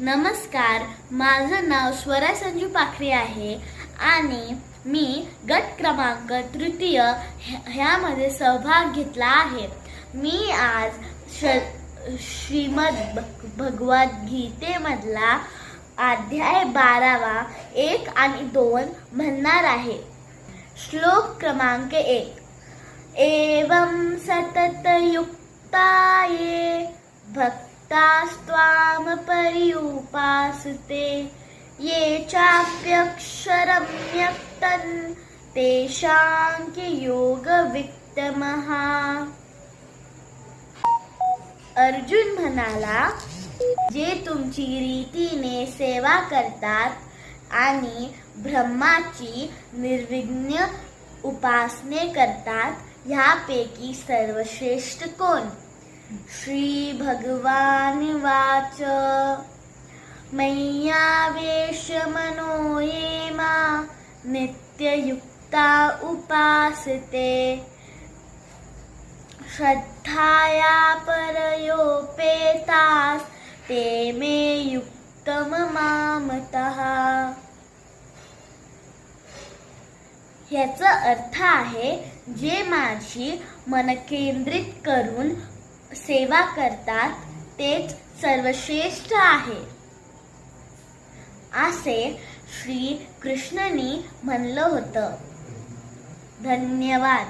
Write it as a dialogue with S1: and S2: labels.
S1: नमस्कार माझं नाव स्वरा संजू पाखरे आहे आणि मी गट क्रमांक तृतीय ह्या- ह्यामध्ये सहभाग घेतला आहे. मी आज श श्रीमद भ- भगवद्गीतेमधला अध्याय बारावा एक आणि दोन म्हणणार आहे. श्लोक क्रमांक एक. एवं सततयुक्ता ये भक्तास्त्वां पर्युपासते ये चाप्यक्षरम्यक्तन् व्यक्तं तेषां के योगवित्तमः अर्जुन म्हणाला जे तुमची रीतीने सेवा करतात आणि ब्रह्माची निर्विघ्न उपासने करतात ह्यापैकी सर्वश्रेष्ठ कोण? श्री भगवान वाच। मय्यावेश मनो ये मा नित्ययुक्ता उपासते। श्रद्धाया परयोपेतास ते मे युक्तममामतः ह्याचा अर्थ आहे जे माझी मन केंद्रित करून सेवा करतात तेच सर्वश्रेष्ठ आहे. असे श्री कृष्णनी म्हणलं होतं. धन्यवाद.